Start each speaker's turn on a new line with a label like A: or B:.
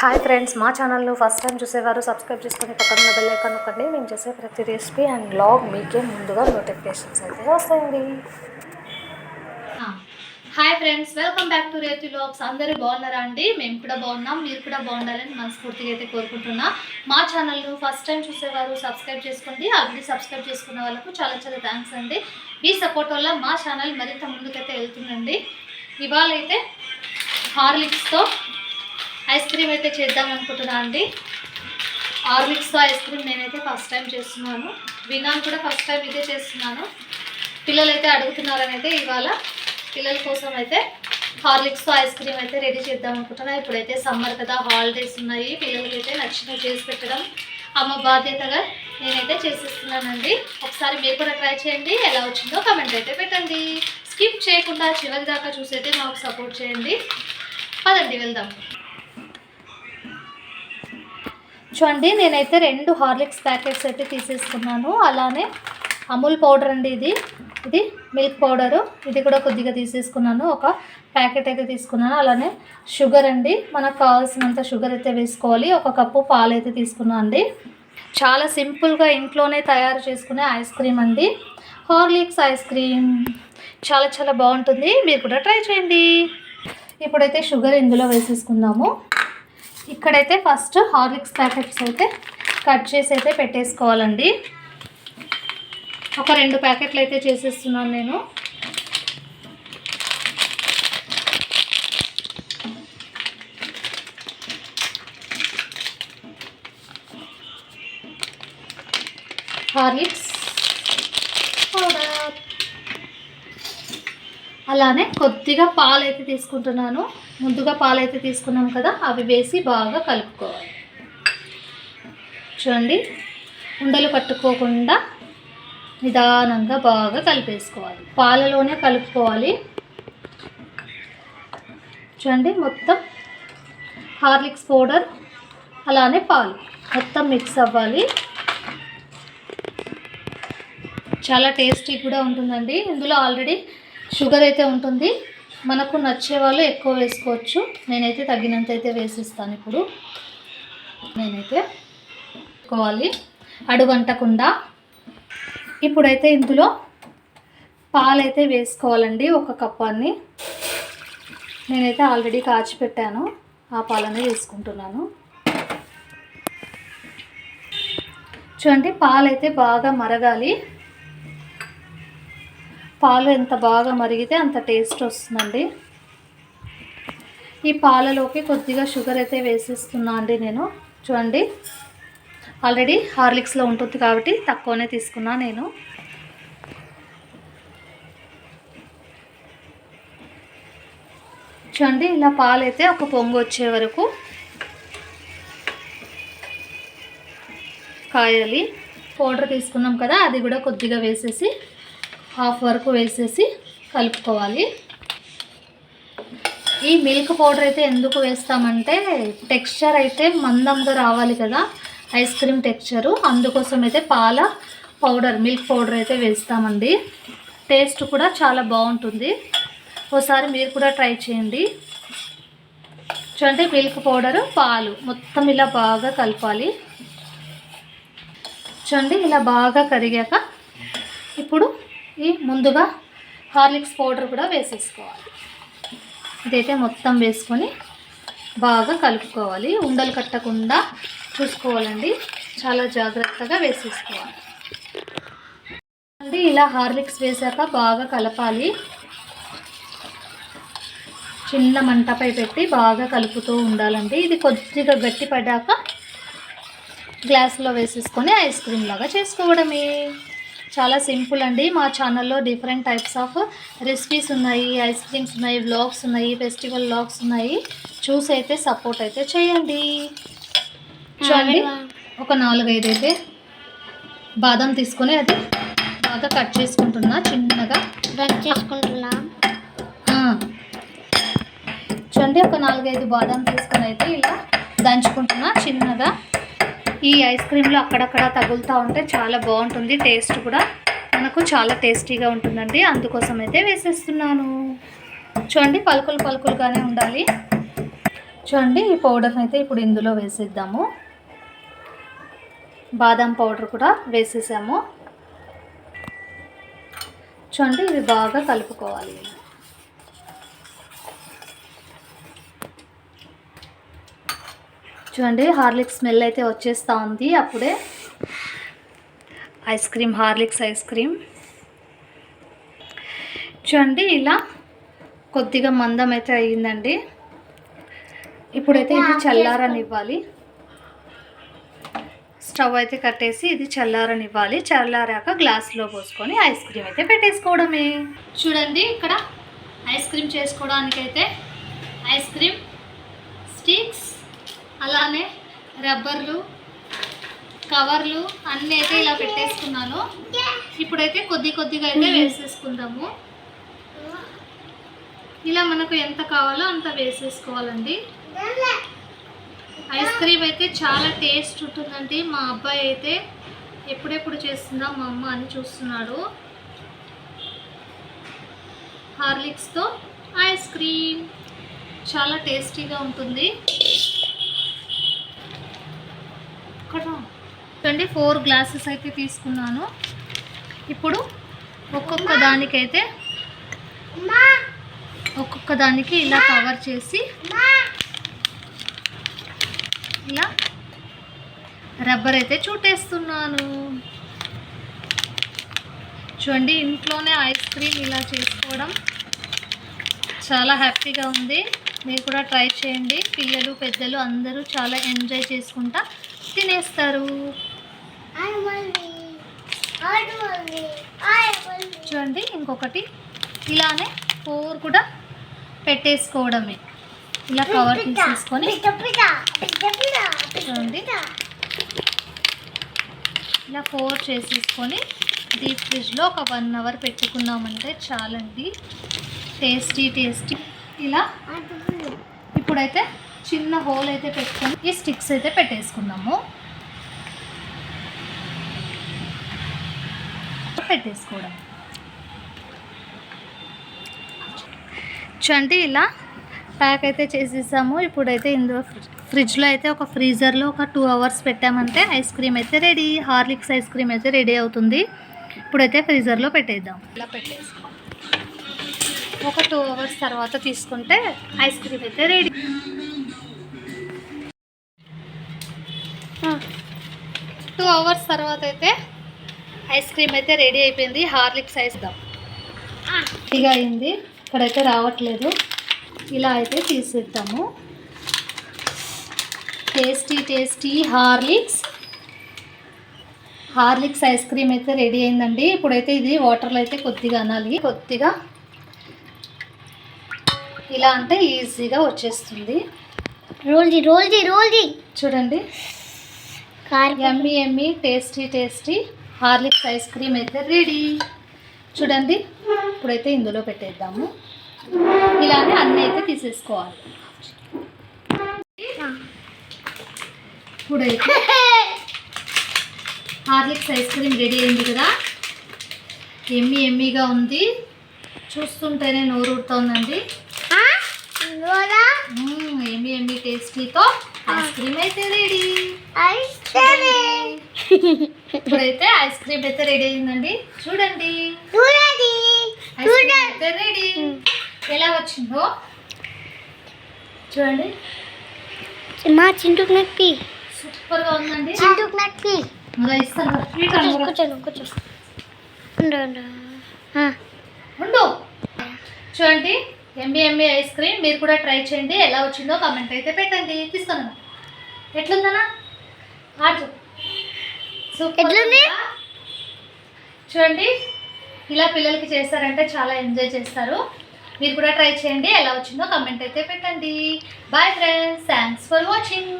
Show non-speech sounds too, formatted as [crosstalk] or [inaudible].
A: Hi friends మా ఛానల్లో first time చూసేవారు సబ్స్క్రైబ్ చేసుకుని పక్కన బెల్ ఐకాన్ నొక్కండి. మేము చేసే ప్రతి రెసిపీ అండ్ బ్లాగ్ మీకే ముందుగా నోటిఫికేషన్స్ అయితే వస్తాయండి.
B: Hi friends welcome back to Rethi logs అందరూ బాగున్నారా అండి? మేము కూడా బాగున్నాం మీరు కూడా బాగుండాలని మనస్ఫూర్తిగా అయితే కోరుకుంటున్నా. మా ఛానల్ను ఫస్ట్ టైం చూసేవారు సబ్స్క్రైబ్ చేసుకోండి. ఆల్రెడీ సబ్స్క్రైబ్ చేసుకున్న వాళ్ళకు చాలా చాలా థ్యాంక్స్ అండి. మీ సపోర్ట్ వల్ల మా ఛానల్ మరింత ముందుకైతే వెళ్తుందండి. ఇవాళ అయితే హార్లిక్స్తో ఐస్ క్రీమ్ అయితే చేద్దాం అనుకుంటున్నా అండి. హార్లిక్స్తో ఐస్ క్రీమ్ నేనైతే ఫస్ట్ టైం చేస్తున్నాను. వినాన్ కూడా ఫస్ట్ టైం ఇదే చేస్తున్నాను. పిల్లలు అయితే అడుగుతున్నారని అయితే ఇవాళ పిల్లల కోసం అయితే హార్లిక్స్తో ఐస్ క్రీమ్ అయితే రెడీ చేద్దాం అనుకుంటున్నా. ఇప్పుడైతే సమ్మర్ కదా హాలిడేస్ ఉన్నాయి. పిల్లలకి అయితే నచ్చినవి చేసి పెట్టడం అమ్మ బాధ్యతగా నేనైతే చేసిస్తున్నానండి. ఒకసారి మీరు కూడా ట్రై చేయండి. ఎలా వచ్చిందో కమెంట్ అయితే పెట్టండి. స్కిప్ చేయకుండా చివరి దాకా చూసైతే మాకు సపోర్ట్ చేయండి. పదండి వెళ్దాం. చూడండి నేనైతే రెండు హార్లిక్స్ ప్యాకెట్స్ అయితే తీసేసుకున్నాను. అలానే అమూల్ పౌడర్ అండి ఇది. ఇది మిల్క్ పౌడరు. ఇది కూడా కొద్దిగా తీసేసుకున్నాను. ఒక ప్యాకెట్ అయితే తీసుకున్నాను. అలానే షుగర్ అండి. మనకు కావాల్సినంత షుగర్ అయితే వేసుకోవాలి. ఒక కప్పు పాలు అయితే తీసుకున్నాను అండి. చాలా సింపుల్గా ఇంట్లోనే తయారు చేసుకునే ఐస్ క్రీమ్ అండి. Horlicks ice cream. చాలా చాలా బాగుంటుంది. మీరు కూడా ట్రై చేయండి. ఇప్పుడైతే షుగర్ ఇందులో వేసేసుకుందాము. ఇక్కడైతే ఫస్ట్ హార్లిక్స్ ప్యాకెట్స్ అయితే కట్ చేసి అయితే పెట్టేసుకోవాలండి. ఒక రెండు ప్యాకెట్లు అయితే చేసేస్తున్నాను నేను. Horlicks powder. అలానే కొద్దిగా పాలు అయితే తీసుకుంటున్నాను. ముందుగా పాలు అయితే తీసుకున్నాం కదా అవి వేసి బాగా కలుపుకోవాలి. చూడండి ఉండలు కట్టుకోకుండా నిదానంగా బాగా కలిపేసుకోవాలి. పాలలోనే కలుపుకోవాలి. చూడండి మొత్తం హార్లిక్స్ పౌడర్ అలానే పాలు మొత్తం మిక్స్ అవ్వాలి. చాలా టేస్టీ కూడా ఉంటుందండి. ఇందులో ఆల్రెడీ షుగర్ అయితే ఉంటుంది. మనకు నచ్చే వాళ్ళు ఎక్కువ వేసుకోవచ్చు. నేనైతే తగినంత అయితే వేసిస్తాను ఇప్పుడు. నేనైతే వేసుకోవాలి. అడుగంటకుండా. ఇప్పుడైతే ఇందులో పాలైతే వేసుకోవాలండి ఒక కప్పాన్ని. నేనైతే ఆల్రెడీ కాచి పెట్టాను. ఆ పాలనే వేసుకుంటున్నాను. చూడండి పాలైతే బాగా మరగాలి. పాలు ఎంత బాగా మరిగితే అంత టేస్ట్ వస్తుందండి. ఈ పాలలోకి కొద్దిగా షుగర్ అయితే వేసేస్తున్నా అండి నేను. చూడండి. ఆల్రెడీ హార్లిక్స్లో ఉంటుంది కాబట్టి తక్కువనే తీసుకున్నా నేను. చూడండి ఇలా పాలు అయితే ఒక పొంగు వచ్చే వరకు కాయాలి. పౌడర్ తీసుకున్నాం కదా అది కూడా కొద్దిగా వేసేసి హాఫ్ వరకు వేసేసి కలుపుకోవాలి. ఈ మిల్క్ పౌడర్ అయితే ఎందుకు వేస్తామంటే టెక్స్చర్ అయితే మందంగా రావాలి కదా ఐస్ క్రీమ్ టెక్స్చరు. అందుకోసం అయితే పాల పౌడర్ మిల్క్ పౌడర్ అయితే వేస్తామండి. టేస్ట్ కూడా చాలా బాగుంటుంది. ఒకసారి మీరు కూడా ట్రై చేయండి. చూడండి మిల్క్ పౌడరు పాలు మొత్తం ఇలా బాగా కలపాలి. చూడండి ఇలా బాగా కరిగాక ఇప్పుడు ఈ ముందుగా హార్లిక్స్ పౌడర్ కూడా వేసేసుకోవాలి. ఇదైతే మొత్తం వేసుకొని బాగా కలుపుకోవాలి. ఉండలు కట్టకుండా చూసుకోవాలండి. చాలా జాగ్రత్తగా వేసేసుకోవాలి. అంటే ఇలా హార్లిక్స్ వేసాక బాగా కలపాలి. చిన్న మంటపై పెట్టి బాగా కలుపుతూ ఉండాలండి. ఇది కొద్దిగా గట్టి పడ్డాక గ్లాస్లో వేసేసుకొని ఐస్ క్రీమ్ లాగా చేసుకోవడమే. చాలా సింపుల్ అండి. మా ఛానల్లో డిఫరెంట్ టైప్స్ ఆఫ్ రెసిపీస్ ఉన్నాయి ఐస్ క్రీమ్స్ ఉన్నాయి వ్లాగ్స్ ఉన్నాయి ఫెస్టివల్ వ్లాగ్స్ ఉన్నాయి. చూసి అయితే సపోర్ట్ అయితే చేయండి. చూడండి ఒక నాలుగైదు అయితే బాదం తీసుకొని అది బాగా కట్ చేసుకుంటున్నా చిన్నగా.
C: రన్ చేసుకుంటున్నా.
B: చూడండి ఒక నాలుగైదు బాదం తీసుకొని అయితే ఇలా దంచుకుంటున్నా చిన్నగా. ఈ ఐస్ క్రీమ్లో అక్కడక్కడ తగులుతూ ఉంటే చాలా బాగుంటుంది. టేస్ట్ కూడా మనకు చాలా టేస్టీగా ఉంటుందండి. అందుకోసం అయితే వేసేస్తున్నాను. చూడండి పలుకులు పలుకులుగానే ఉండాలి. చూడండి ఈ పౌడర్ని అయితే ఇప్పుడు ఇందులో వేసేద్దాము. బాదం పౌడర్ కూడా వేసేసాము. చూడండి ఇవి బాగా కలుపుకోవాలి. చూడండి హార్లిక్స్ స్మెల్ అయితే వచ్చేస్తూ ఉంది అప్పుడే. Ice cream Horlicks ice cream. చూడండి ఇలా కొద్దిగా మందం అయితే అయ్యిందండి. ఇప్పుడైతే ఇది చల్లారనివ్వాలి. స్టవ్ అయితే కట్టేసి ఇది చల్లారనివ్వాలి. చల్లారాక గ్లాస్లో పోసుకొని ఐస్ క్రీమ్ అయితే పెట్టేసుకోవడమే. చూడండి ఇక్కడ ఐస్ క్రీమ్ చేసుకోవడానికైతే ఐస్ క్రీమ్ స్టిక్స్ అలానే రబ్బర్లు కవర్లు అన్నీ అయితే ఇలా పెట్టేసుకున్నాను. ఇప్పుడైతే కొద్ది కొద్దిగా అయితే వేసేసుకుందాము. ఇలా మనకు ఎంత కావాలో అంత వేసేసుకోవాలండి. ఐస్ క్రీమ్ అయితే చాలా టేస్ట్ ఉంటుందండి. మా అబ్బాయి అయితే ఎప్పుడెప్పుడు చేస్తుందా మా అమ్మ అని చూస్తున్నాడు. హార్లిక్స్తో ఐస్ క్రీమ్. చాలా టేస్టీగా ఉంటుంది. చూడండి ఫోర్ గ్లాసెస్ అయితే తీసుకున్నాను. ఇప్పుడు ఒక్కొక్క దానికైతే ఒక్కొక్క దానికి ఇలా కవర్ చేసి ఇలా రబ్బర్ అయితే చుట్టేస్తున్నాను. చూడండి ఇంట్లోనే ఐస్ క్రీమ్ ఇలా చేసుకోవడం చాలా హ్యాపీగా ఉంది. మీరు కూడా ట్రై చేయండి. పిల్లలు పెద్దలు అందరూ చాలా ఎంజాయ్ చేసుకుంటా తినేస్తారు. చూడండి ఇంకొకటి. ఇలానే ఫోర్ కూడా పెట్టేసుకోవడమే. ఇలా కవర్ తీసేసుకొని. చూడండి. ఇలా ఫోర్ చేసేసుకొని డీప్ ఫ్రిడ్జ్లో ఒక వన్ అవర్ పెట్టుకున్నామంటే చాలండి. టేస్టీ టేస్టీ ఇలా ఇప్పుడైతే చిన్న హోల్ అయితే పెట్టుకొని ఈ స్టిక్స్ అయితే పెట్టేసుకున్నాము. పెట్టేసుకోవడం. చూడండి ఇలా ప్యాక్ అయితే చేసేసాము. ఇప్పుడైతే ఇందులో ఫ్రిడ్జ్లో అయితే ఒక ఫ్రీజర్లో ఒక టూ అవర్స్ పెట్టామంటే ఐస్ క్రీమ్ అయితే రెడీ. హార్లిక్స్ ఐస్ క్రీమ్ అయితే రెడీ అవుతుంది. ఇప్పుడైతే ఫ్రీజర్లో పెట్టేద్దాం. ఇలా పెట్టేసుకో ఒక టూ అవర్స్ తర్వాత తీసుకుంటే ఐస్ క్రీమ్ అయితే రెడీ. టూ అవర్స్ తర్వాత అయితే ఐస్ క్రీమ్ అయితే రెడీ అయిపోయింది. హార్లిక్స్ ఐస్ దా. ఇక అయింది. ఇక్కడైతే రావట్లేదు. ఇలా అయితే తీసేద్దాము. Tasty tasty Horlicks. Horlicks ice cream అయితే రెడీ అయిందండి. ఇప్పుడైతే ఇది వాటర్లో అయితే కొద్దిగా అనాలి. కొద్దిగా ఇలా అంటే ఈజీగా వచ్చేస్తుంది.
C: రోల్జీ రోల్జీ రోల్జీ.
B: చూడండి.
C: Car
B: yummy yummy tasty tasty. Horlicks ice cream అయితే రెడీ. చూడండి ఇప్పుడైతే ఇందులో పెట్టేద్దాము. ఇలానే అన్నీ అయితే తీసేసుకోవాలి. ఇప్పుడైతే హార్లిక్స్ ఐస్ క్రీమ్ రెడీ అయింది కదా. ఎమ్మి ఎమ్మిగా ఉంది. చూస్తుంటేనే నోరు మ్మ్, ఎమ్మి ఎమ్మి టేస్టీతో ఐస్ క్రీమ్ అయితే రెడీ. [laughs] ఇప్పుడైతే ఐస్ క్రీమ్ అయితే రెడీ అయిందండి. చూడండి. ఐస్ క్రీమ్ అయితే రెడీ ఎలా వచ్చిందో. చూడండి.
C: మా చింటూకి
B: గా ఉందండి.
C: చింటూకి. కూర్చోను కూర్చో ఉండు
B: చూడండి. ఎంబీ ఎంబీ ఐస్ క్రీమ్ మీరు కూడా ట్రై చేయండి. ఎలా వచ్చిందో కామెంట్ అయితే పెట్టండి. తీసుకున్నాను. ఎట్లుందనా ఆడు
C: ఎట్లుంది?
B: చూడండి ఇలా పిల్లలకి చేస్తారంటే చాలా ఎంజాయ్ చేస్తారు. మీరు కూడా ట్రై చేయండి ఎలా వచ్చిందో కామెంట్ అయితే పెట్టండి. Bye friends thanks for watching